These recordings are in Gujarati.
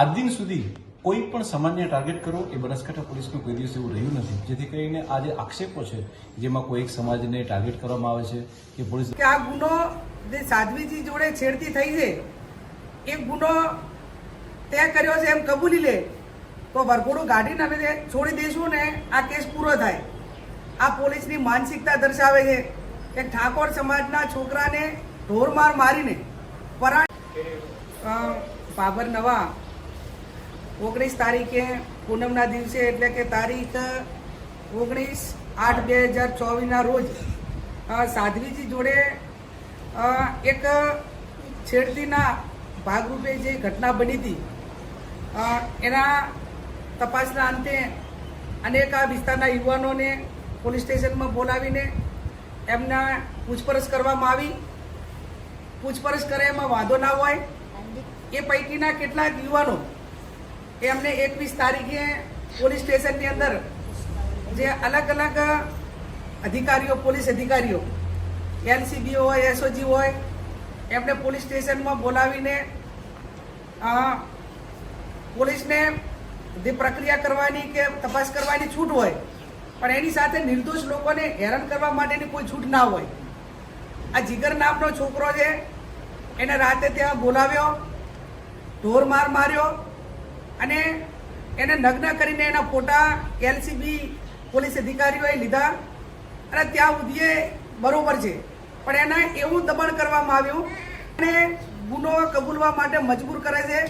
આજ દિન સુધી કોઈ પણ સમાજને ટાર્ગેટ કરો એ બનાસકાંઠા પોલીસનું કોઈ દિવસ એવું રહ્યું નથી. જેથી કરીને આ જે આક્ષેપો છે, જેમાં કોઈ એક સમાજને ટાર્ગેટ કરવામાં આવે છે કે પોલીસ કે આ ગુનો જે સાધ્વીજી જોડે છેડતી થઈ છે, એ ગુનો તે કર્યો છે એમ કબૂલી લે. તો વરઘોડું ગાડીને અમે છોડી દઈશું ને આ કેસ પૂરો થાય. આ પોલીસની માનસિકતા દર્શાવે છે કે ઠાકોર સમાજના છોકરાને ઢોરમાર મારીને પરા બાબર નવા ઓગણીસ તારીખે પૂનમના દિવસે, એટલે કે તારીખ ઓગણીસ આઠ બે હજાર ચોવીસના રોજ સાધ્વીજી જોડે એક છેડતીના ભાગરૂપે જે ઘટના બની હતી એના તપાસના અંતે અનેક આ વિસ્તારના યુવાનોને પોલીસ સ્ટેશનમાં બોલાવીને એમના પૂછપરછ કરવામાં આવી. પૂછપરછ કરે એમાં વાંધો ના હોય. એ પૈકીના કેટલાક યુવાનો એમને એકવીસ તારીખે પોલીસ સ્ટેશનની અંદર જે અલગ અલગ અધિકારીઓ, પોલીસ અધિકારીઓ એનસીબી હોય, એસઓજી હોય, એમને પોલીસ સ્ટેશનમાં બોલાવીને પોલીસને જે પ્રક્રિયા કરવાની કે તપાસ કરવાની છૂટ હોય, પણ એની સાથે નિર્દોષ લોકોને હેરાન કરવા માટેની કોઈ છૂટ ના હોય. આ જીગર નામનો છોકરો છે, એને રાતે ત્યાં બોલાવ્યો, ઢોર માર માર્યો અને એને નગ્ન કરીને એના ફોટા એલસીબી પોલીસ અધિકારીઓએ લીધા. અને ત્યાં સુધીએ બરોબર છે. પણ એને એવું દબાણ કરવામાં આવ્યું અને ગુનો કબૂલવા માટે મજબૂર કરે છે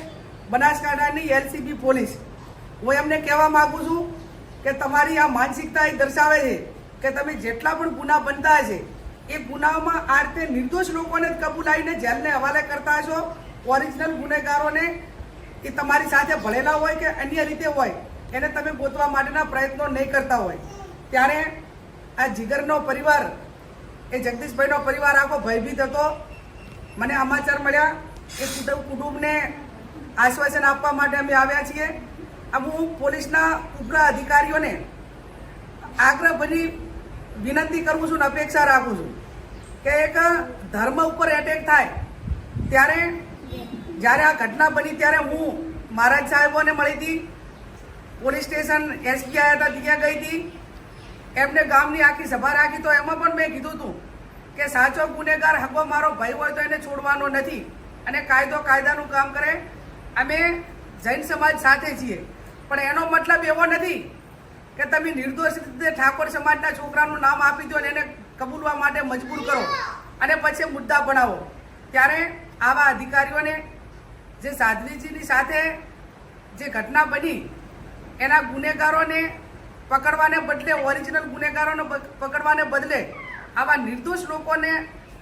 બનાસકાંઠાની એલસીબી પોલીસ. હું એમને કહેવા માગું છું કે તમારી આ માનસિકતા એ દર્શાવે છે કે તમે જેટલા પણ ગુના બનતા હશે, એ ગુનામાં આ રીતે નિર્દોષ લોકોને જ કબૂલાઈને જેલને હવાલે કરતા છો ઓરિજિનલ ગુનેગારોને એ તમારી સાથે ભળેલા હોય કે અન્ય રીતે હોય, એને તમે ગોતવા માટેના પ્રયત્નો નહીં કરતા હોય. ત્યારે આ જીગરનો પરિવાર, એ જગદીશભાઈનો પરિવાર આખો ભયભીત હતો. મને સમાચાર મળ્યા એ કુટુંબ કુટુંબને આશ્વાસન આપવા માટે અમે આવ્યા છીએ. હું પોલીસના ઉગ્ર અધિકારીઓને આગ્રહભરી વિનંતી કરું છું અને અપેક્ષા રાખું છું કે એક ધર્મ ઉપર એટેક થાય, ત્યારે જ્યારે આ ઘટના બની ત્યારે હું મહારાજ સાહેબોને મળી હતી. પોલીસ સ્ટેશન એસપી આવ્યા હતા, ત્યાં ગઈ હતી. એમને ગામની આખી સભા રાખી. તો એમાં પણ મેં કીધું હતું કે સાચો ગુનેગાર હકો મારો ભાઈ હોય તો એને છોડવાનો નથી અને કાયદો કાયદાનું કામ કરે. અમે જૈન સમાજ સાથે છીએ. પણ એનો મતલબ એવો નથી કે તમે નિર્દોષ રીતે ઠાકોર સમાજના છોકરાનું નામ આપી દો અને એને કબૂલવા માટે મજબૂર કરો. અને પછી મુદ્દા બનાવો. ત્યારે આવા અધિકારીઓને જે સાધ્વીજીની સાથે જે ઘટના બની, એના ગુનેગારોને પકડવાને બદલે ઓરિજિનલ ગુનેગારોને પકડવાને બદલે આવા નિર્દોષ લોકોને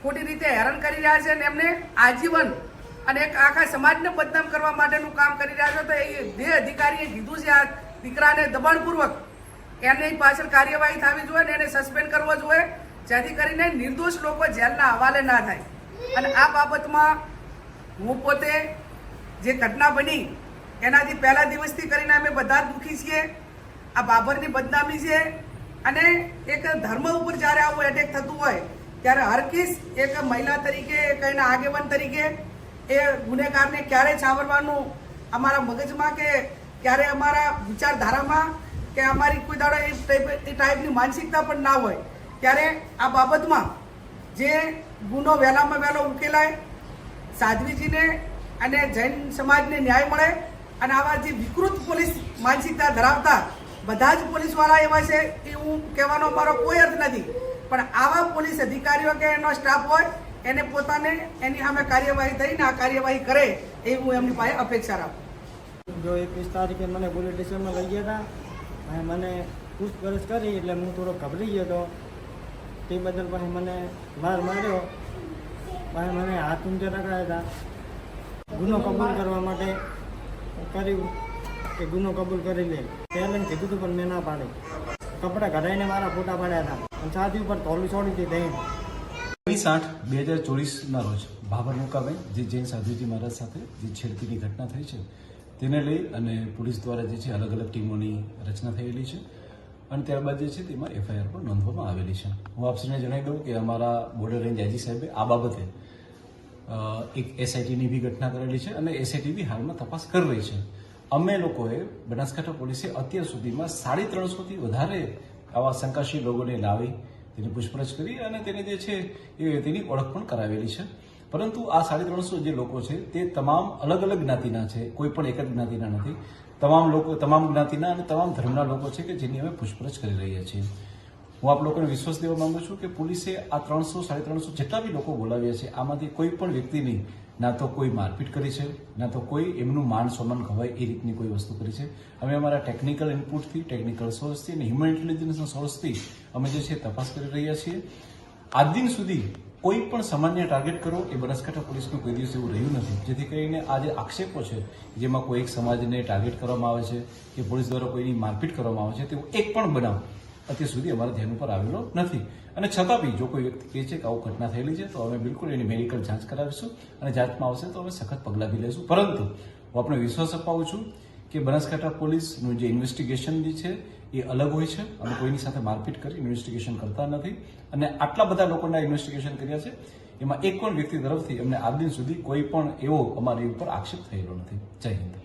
ખોટી રીતે હેરાન કરી રહ્યા છે અને એમને આજીવન અને એક આખા સમાજને બદનામ કરવા માટેનું કામ કરી રહ્યા છે. તો એ બે અધિકારીએ કીધું છે, આ દીકરાને દબાણપૂર્વક એની પાછળ કાર્યવાહી થવી જોઈએ ને એને સસ્પેન્ડ કરવો જોઈએ, જેથી કરીને નિર્દોષ લોકો જેલના હવાલે ના થાય. અને આ બાબતમાં હું પોતે જે ઘટના બની, એનાથી પહેલા દિવસથી કરીને અમે બધા જ દુઃખી છીએ. આ બાબરની બદનામી છે અને એક ધર્મ ઉપર જ્યારે આવું એટેક થતું હોય, ત્યારે હરકીસ એક મહિલા તરીકે, એક એના આગેવાન તરીકે એ ગુનેગારને ક્યારે છાવરવાનું અમારા મગજમાં કે ક્યારે અમારા વિચારધારામાં કે અમારી કોઈ દાડો એ ટાઈપ એ ટાઈપની માનસિકતા પણ ના હોય. ત્યારે આ બાબતમાં જે ગુનો વહેલામાં વહેલો ઉકેલાય, સાધ્વીજીને અને જૈન સમાજને ન્યાય મળે અને આવા જે વિકૃત પોલીસ માનસિકતા ધરાવતા બધા જ પોલીસવાળા એવા છે, એ હું કહેવાનો મારો કોઈ અર્થ નથી. પણ આવા પોલીસ અધિકારીઓ કે એનો સ્ટાફ હોય, એને પોતાને એની સામે કાર્યવાહી થઈને આ કાર્યવાહી કરે, એ હું એમની પાસે અપેક્ષા રાખું. જો એકવીસ તારીખે મને પોલીસ સ્ટેશનમાં લઈ ગયા હતા અને મને પૂછપરછ કરી એટલે હું થોડો ગભરી ગયો હતો. તે બદલ પછી મને માર માર્યો. પછી મને હાથ ઊંચા રખાયા હતા. ગુનો કબૂલ કરવા માટે કર્યું કે ગુનો કબૂલ કરી લે. પહેલાં કીધું હતું, પણ મેં ના પાડી. કપડાં કઢાઈને મારા ફોટા પાડ્યા હતા. અને છાતી ઉપર તોલું છોડી હતી દહીં. વીસ આઠ બે હજાર ચોવીસના રોજ ભાભર મુકામે જે જૈન સાધુજી મહારાજ સાથે જે છેડતીની ઘટના થઈ છે, તેને લઈ અને પોલીસ દ્વારા જે છે અલગ અલગ ટીમોની રચના થયેલી છે. અને ત્યારબાદ જે છે તેમાં એફઆઈઆર પણ નોંધવામાં આવેલી છે. હું આપશ્રીને જણાવી દઉં કે અમારા બોર્ડર રેન્જ આઈજી સાહેબે આ બાબતે એક એસઆઈટીની બી ઘટના કરેલી છે અને એસઆઈટી બી હાલમાં તપાસ કરી રહી છે. અમે લોકોએ બનાસકાંઠા પોલીસે અત્યાર સુધીમાં સાડી ત્રણસોથી વધારે આવા શંકાશીલ લોકોને લાવી તેની પૂછપરછ કરી અને તેને જે છે એ તેની ઓળખ પણ કરાવેલી છે. પરંતુ આ સાડી ત્રણસો જે લોકો છે તે તમામ અલગ અલગ જ્ઞાતિના છે, કોઈ પણ એક જ જ્ઞાતિના નથી. તમામ લોકો, તમામ જ્ઞાતિના અને તમામ ધર્મના લોકો છે કે જેની અમે પૂછપરછ કરી રહ્યા છીએ. હું આપ લોકોને વિશ્વાસ દેવા માંગુ છું કે પોલીસે આ ત્રણસો, સાડી ત્રણસો જેટલા બી લોકો બોલાવ્યા છે, આમાંથી કોઈ પણ વ્યક્તિની ના તો કોઈ મારપીટ કરી છે, ના તો કોઈ એમનું માન સન્માન ખવાય એ રીતની કોઈ વસ્તુ કરી છે. અમે અમારા ટેકનિકલ ઇનપુટથી ટેકનિકલ સોર્સથી અને હ્યુમન ઇન્ટેલિજન્સના સોર્સથી અમે જે છે તપાસ કરી રહ્યા છીએ. આજ દિન સુધી કોઈ પણ સામાન્ય ટાર્ગેટ કરો એ બનાસકાંઠા પોલીસનું કોઈ દિવસ એવું રહ્યું નથી. જેથી કરીને આ જે આક્ષેપો છે, જેમાં કોઈ એક સમાજને ટાર્ગેટ કરવામાં આવે છે, કે પોલીસ દ્વારા કોઈની મારપીટ કરવામાં આવે છે તેવું એક પણ બનાવ અત્યાર સુધી અમારા ધ્યાન ઉપર આવેલો નથી. અને છતાં બી જો કોઈ વ્યક્તિ કહે છે કે આવું ઘટના થયેલી છે, તો અમે બિલકુલ એની મેડિકલ જાંચ કરાવીશું અને જાંચમાં આવશે તો અમે સખત પગલાં બી લઈશું પરંતુ હું આપણે વિશ્વાસ અપાવું છું કે બનાસકાંઠા પોલીસનું જે ઇન્વેસ્ટિગેશન છે, એ અલગ હોય છે. અમે કોઈની સાથે મારપીટ કરી ઇન્વેસ્ટિગેશન કરતા નથી. અને આટલા બધા લોકોના ઇન્વેસ્ટિગેશન કર્યા છે, એમાં એક પણ વ્યક્તિ તરફથી અમને આ દિન સુધી કોઈ પણ એવો અમારી ઉપર આક્ષેપ થયેલો નથી. જય હિન્દ.